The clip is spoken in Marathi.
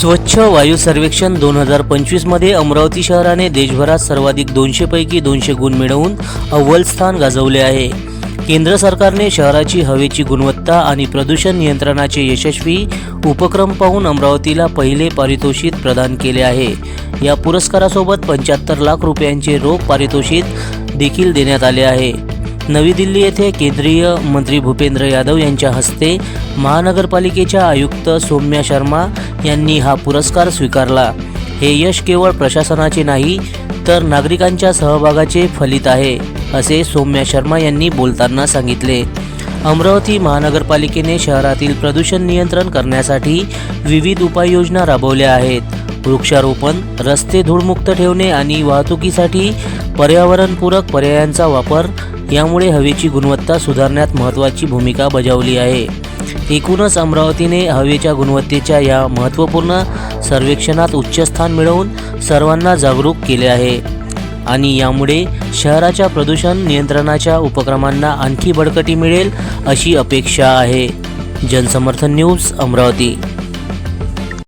स्वच्छ वायू सर्वेक्षण दोन हजार पंचवीसमध्ये अमरावती शहराने देशभरात सर्वाधिक दोनशेपैकी दोनशे गुण मिळवून अव्वल स्थान गाजवले आहे. केंद्र सरकारने शहराची हवेची गुणवत्ता आणि प्रदूषण नियंत्रणाचे यशस्वी उपक्रम पाहून अमरावतीला पहिले पारितोषिक प्रदान केले आहे. या पुरस्कारासोबत पंच्याहत्तर लाख रुपयांचे रोख पारितोषिक देखील देण्यात आले आहे. नवी दिल्ली येथे केंद्रीय मंत्री भूपेंद्र यादव यांच्या हस्ते महानगरपालिकेच्या आयुक्त सौम्या शर्मा यांनी हा पुरस्कार स्वीकारला. हे यश केवळ प्रशासनाचे नाही तर नागरिकांच्या सहभागाचे फलित आहे असे सौम्या शर्मा यांनी बोलताना सांगितले. अमरावती महानगरपालिकेने शहरातील प्रदूषण नियंत्रण करण्यासाठी विविध उपाययोजना राबवल्या आहेत. वृक्षारोपण रस्ते धूळमुक्त ठेवणे आणि वाहतुकीसाठी पर्यावरणपूरक पर्यायांचा वापर यामुळे हवेची गुणवत्ता सुधारण्यात महत्त्वाची भूमिका बजावली आहे. एकूणच अमरावतीने हवेच्या गुणवत्तेच्या या महत्त्वपूर्ण सर्वेक्षणात उच्च स्थान मिळवून सर्वांना जागरूक केले आहे. आणि यामुळे शहराच्या प्रदूषण नियंत्रणाच्या उपक्रमांना आणखी बळकटी मिळेल अशी अपेक्षा आहे. जनसमर्थन न्यूज अमरावती.